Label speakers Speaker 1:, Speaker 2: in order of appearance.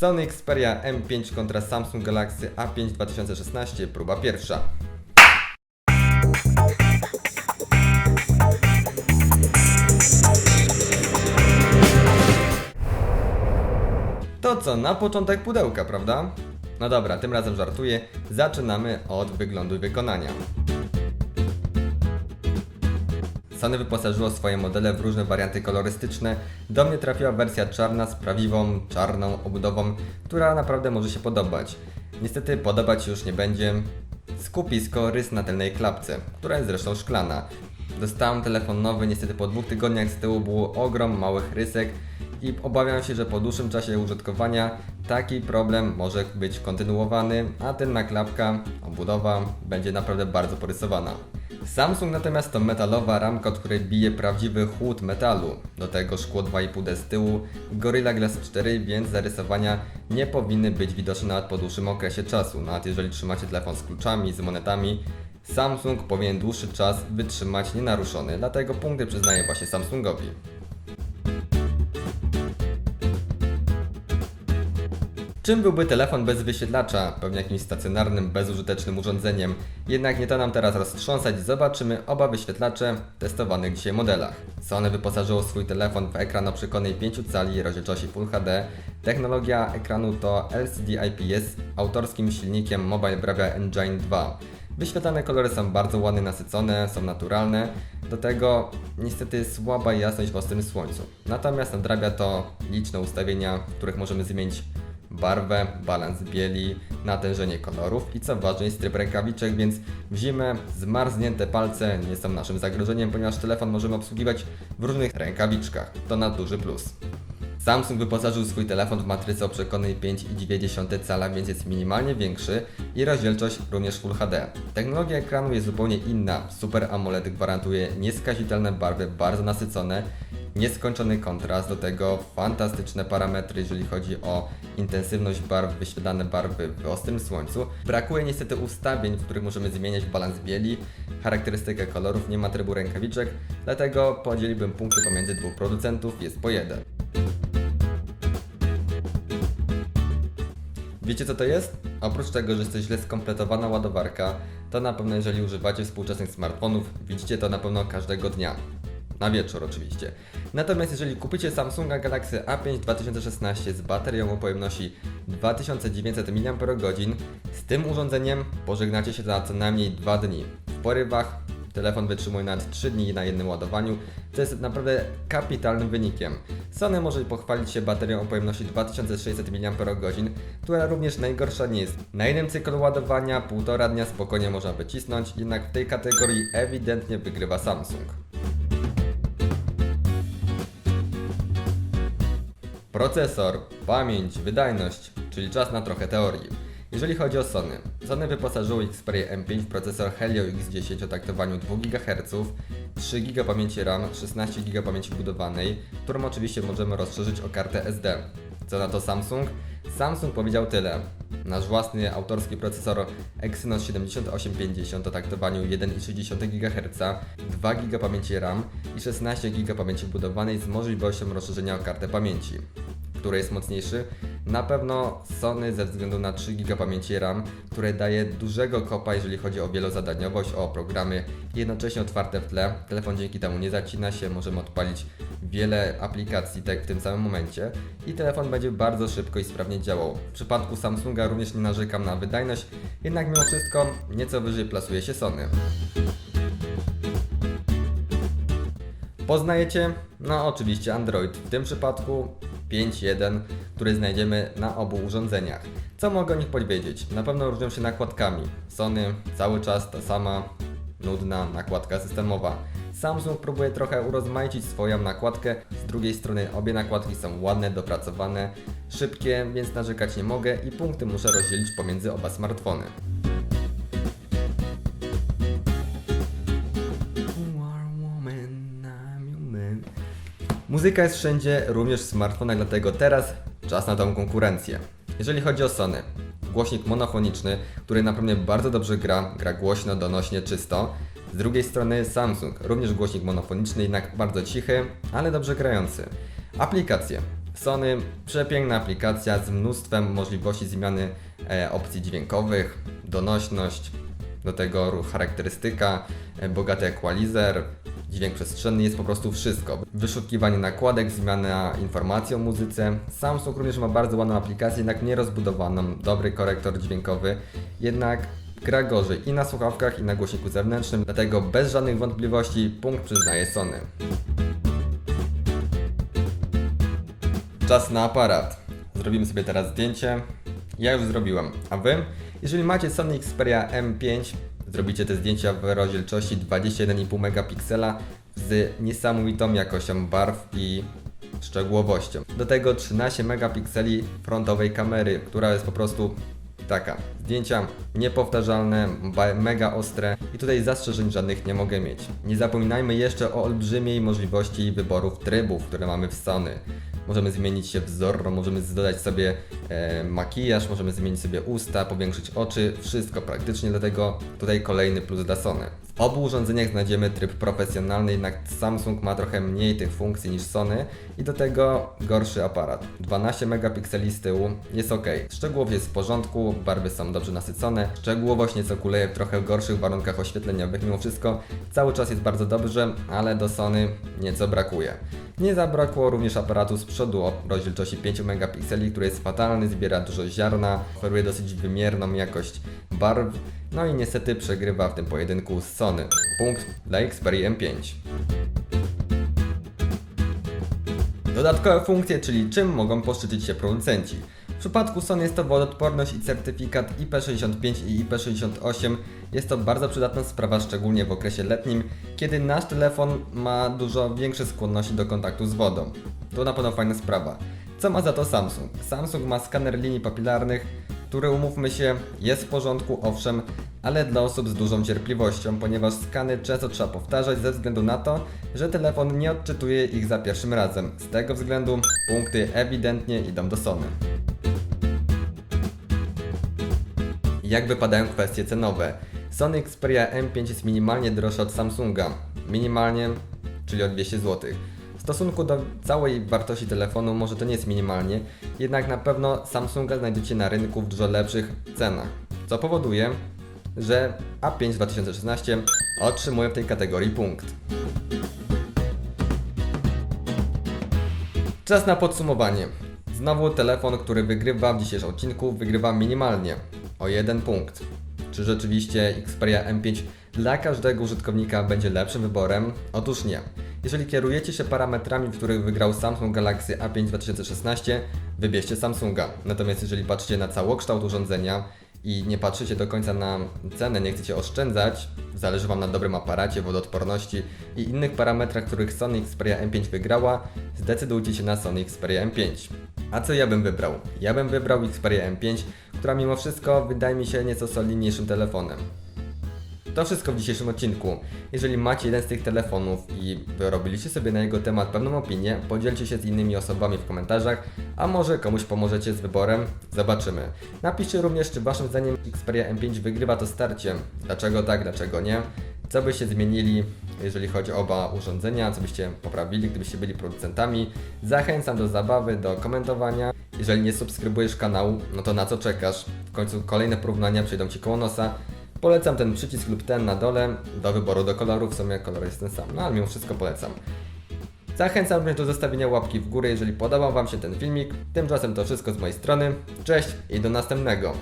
Speaker 1: Sony Xperia M5 kontra Samsung Galaxy A5 2016, próba pierwsza. To co, na początek pudełka, prawda? No dobra, tym razem żartuję. Zaczynamy od wyglądu i wykonania. Sony wyposażyło swoje modele w różne warianty kolorystyczne. Do mnie trafiła wersja czarna z prawdziwą czarną obudową, która naprawdę może się podobać. Niestety podobać już nie będzie. Skupisko rys na tylnej klapce, która jest zresztą szklana. Dostałem telefon nowy, niestety po dwóch tygodniach z tyłu był ogrom małych rysek i obawiam się, że po dłuższym czasie użytkowania taki problem może być kontynuowany, a tylna klapka, obudowa będzie naprawdę bardzo porysowana. Samsung natomiast to metalowa ramka, od której bije prawdziwy chłód metalu. Do tego szkło 2,5D z tyłu, Gorilla Glass 4, więc zarysowania nie powinny być widoczne nawet po dłuższym okresie czasu. Nawet jeżeli trzymacie telefon z kluczami, z monetami, Samsung powinien dłuższy czas wytrzymać nienaruszony, dlatego punkty przyznaję właśnie Samsungowi. Czym byłby telefon bez wyświetlacza? Pewnie jakimś stacjonarnym, bezużytecznym urządzeniem. Jednak nie to nam teraz roztrząsać, zobaczymy oba wyświetlacze w testowanych dzisiaj modelach. Sony wyposażyło swój telefon w ekran o przekątnej 5 cali rozdzielczości Full HD. Technologia ekranu to LCD IPS autorskim silnikiem Mobile Bravia Engine 2. Wyświetlane kolory są bardzo ładnie nasycone, są naturalne. Do tego niestety słaba jasność w ostrym słońcu. Natomiast nadrabia to liczne ustawienia, w których możemy zmienić barwę, balans bieli, natężenie kolorów i co ważne jest tryb rękawiczek, więc w zimę zmarznięte palce nie są naszym zagrożeniem, ponieważ telefon możemy obsługiwać w różnych rękawiczkach. To na duży plus. Samsung wyposażył swój telefon w matrycę o przekątnej 5,2 cala, więc jest minimalnie większy i rozdzielczość również Full HD. Technologia ekranu jest zupełnie inna. Super AMOLED gwarantuje nieskazitelne barwy, bardzo nasycone, nieskończony kontrast, do tego fantastyczne parametry, jeżeli chodzi o intensywność barw, wyświetlane barwy w ostrym słońcu. Brakuje niestety ustawień, w których możemy zmieniać balans bieli, charakterystykę kolorów, nie ma trybu rękawiczek, dlatego podzieliłbym punkty pomiędzy dwóch producentów, jest po jeden. Wiecie co to jest? Oprócz tego, że jest to źle skompletowana ładowarka, to na pewno jeżeli używacie współczesnych smartfonów, widzicie to na pewno każdego dnia. Na wieczór oczywiście. Natomiast jeżeli kupicie Samsunga Galaxy A5 2016 z baterią o pojemności 2900 mAh, z tym urządzeniem pożegnacie się za co najmniej 2 dni. W porywach telefon wytrzymuje nawet 3 dni na jednym ładowaniu, co jest naprawdę kapitalnym wynikiem. Sony może pochwalić się baterią o pojemności 2600 mAh, która również najgorsza nie jest. Na jednym cyklu ładowania półtora dnia spokojnie można wycisnąć, jednak w tej kategorii ewidentnie wygrywa Samsung. Procesor, pamięć, wydajność, czyli czas na trochę teorii. Jeżeli chodzi o Sony, Sony wyposażyło Xperia M5 w procesor Helio X10 o taktowaniu 2 GHz, 3 GB pamięci RAM, 16 GB pamięci budowanej, którą oczywiście możemy rozszerzyć o kartę SD. Co na to Samsung? Samsung powiedział tyle. Nasz własny autorski procesor Exynos 7850 o taktowaniu 1,6 GHz, 2 GB pamięci RAM i 16 GB pamięci budowanej z możliwością rozszerzenia o kartę pamięci. Który jest mocniejszy? Na pewno Sony ze względu na 3 GB pamięci RAM, które daje dużego kopa, jeżeli chodzi o wielozadaniowość, o programy jednocześnie otwarte w tle. Telefon dzięki temu nie zacina się, możemy odpalić wiele aplikacji tak w tym samym momencie i telefon będzie bardzo szybko i sprawnie działał. W przypadku Samsunga również nie narzekam na wydajność, jednak mimo wszystko nieco wyżej plasuje się Sony. Poznajecie? No oczywiście Android, w tym przypadku 5.1, który znajdziemy na obu urządzeniach. Co mogę o nich powiedzieć? Na pewno różnią się nakładkami. Sony cały czas ta sama nudna nakładka systemowa. Samsung próbuje trochę urozmaicić swoją nakładkę, z drugiej strony obie nakładki są ładne, dopracowane, szybkie, więc narzekać nie mogę i punkty muszę rozdzielić pomiędzy oba smartfony. Muzyka jest wszędzie, również w smartfonach, dlatego teraz czas na tą konkurencję. Jeżeli chodzi o Sony, głośnik monofoniczny, który naprawdę bardzo dobrze gra, gra głośno, donośnie, czysto. Z drugiej strony Samsung, również głośnik monofoniczny, jednak bardzo cichy, ale dobrze grający. Aplikacje. Sony przepiękna aplikacja z mnóstwem możliwości zmiany e, opcji dźwiękowych, donośność, do tego charakterystyka, e, bogaty equalizer, dźwięk przestrzenny, jest po prostu wszystko. Wyszukiwanie nakładek, zmiana informacji o muzyce. Samsung również ma bardzo ładną aplikację, jednak nierozbudowaną, dobry korektor dźwiękowy, jednak gra gorzej i na słuchawkach, i na głośniku zewnętrznym, dlatego bez żadnych wątpliwości punkt przyznaje Sony. Czas na aparat. Zrobimy sobie teraz zdjęcie. Ja już zrobiłem. A wy? Jeżeli macie Sony Xperia M5, zrobicie te zdjęcia w rozdzielczości 21,5 megapiksela z niesamowitą jakością barw i szczegółowością. Do tego 13 megapikseli frontowej kamery, która jest po prostu taka. Zdjęcia niepowtarzalne, mega ostre i tutaj zastrzeżeń żadnych nie mogę mieć. Nie zapominajmy jeszcze o olbrzymiej możliwości wyborów trybów, które mamy w Sony. Możemy zmienić się wzór, możemy dodać sobie e, makijaż, możemy zmienić sobie usta, powiększyć oczy, wszystko praktycznie, dlatego tutaj kolejny plus dla Sony. W obu urządzeniach znajdziemy tryb profesjonalny, jednak Samsung ma trochę mniej tych funkcji niż Sony i do tego gorszy aparat. 12 megapikseli z tyłu jest ok. Szczegółowo jest w porządku, barwy są dobrze nasycone, szczegółowość nieco kuleje w trochę gorszych warunkach oświetleniowych, mimo wszystko cały czas jest bardzo dobrze, ale do Sony nieco brakuje. Nie zabrakło również aparatu z przodu o rozdzielczości 5 megapikseli, który jest fatalny, zbiera dużo ziarna, oferuje dosyć wymierną jakość barw, no i niestety przegrywa w tym pojedynku z Sony. Punkt dla Xperia M5. Dodatkowe funkcje, czyli czym mogą poszczycić się producenci. W przypadku Sony jest to wodoodporność i certyfikat IP65 i IP68. Jest to bardzo przydatna sprawa, szczególnie w okresie letnim, kiedy nasz telefon ma dużo większe skłonności do kontaktu z wodą. To na pewno fajna sprawa. Co ma za to Samsung? Samsung ma skaner linii papilarnych, który umówmy się, jest w porządku, owszem, ale dla osób z dużą cierpliwością, ponieważ skany często trzeba powtarzać ze względu na to, że telefon nie odczytuje ich za pierwszym razem. Z tego względu punkty ewidentnie idą do Sony. Jak wypadają kwestie cenowe? Sony Xperia M5 jest minimalnie droższa od Samsunga. Minimalnie, czyli o 200 zł. W stosunku do całej wartości telefonu może to nie jest minimalnie, jednak na pewno Samsunga znajdziecie na rynku w dużo lepszych cenach. Co powoduje, że A5 2016 otrzymuje w tej kategorii punkt. Czas na podsumowanie. Znowu telefon, który wygrywa w dzisiejszym odcinku, wygrywa minimalnie o jeden punkt. Czy rzeczywiście Xperia M5 dla każdego użytkownika będzie lepszym wyborem? Otóż nie. Jeżeli kierujecie się parametrami, w których wygrał Samsung Galaxy A5 2016, wybierzcie Samsunga. Natomiast jeżeli patrzycie na całokształt urządzenia i nie patrzycie do końca na cenę, nie chcecie oszczędzać, zależy Wam na dobrym aparacie, wodoodporności i innych parametrach, których Sony Xperia M5 wygrała, zdecydujcie się na Sony Xperia M5. A co ja bym wybrał? Ja bym wybrał Xperia M5, która mimo wszystko wydaje mi się nieco solidniejszym telefonem. To wszystko w dzisiejszym odcinku. Jeżeli macie jeden z tych telefonów i wyrobiliście sobie na jego temat pewną opinię, podzielcie się z innymi osobami w komentarzach, a może komuś pomożecie z wyborem? Zobaczymy. Napiszcie również, czy waszym zdaniem Xperia M5 wygrywa to starcie. Dlaczego tak, dlaczego nie? Co byście zmienili, jeżeli chodzi o oba urządzenia, co byście poprawili, gdybyście byli producentami. Zachęcam do zabawy, do komentowania. Jeżeli nie subskrybujesz kanału, no to na co czekasz? W końcu kolejne porównania przyjdą Ci koło nosa. Polecam ten przycisk lub ten na dole do wyboru do koloru, w sumie kolor jest ten sam, no ale mimo wszystko polecam. Zachęcam również do zostawienia łapki w górę, jeżeli podobał Wam się ten filmik. Tymczasem to wszystko z mojej strony. Cześć i do następnego.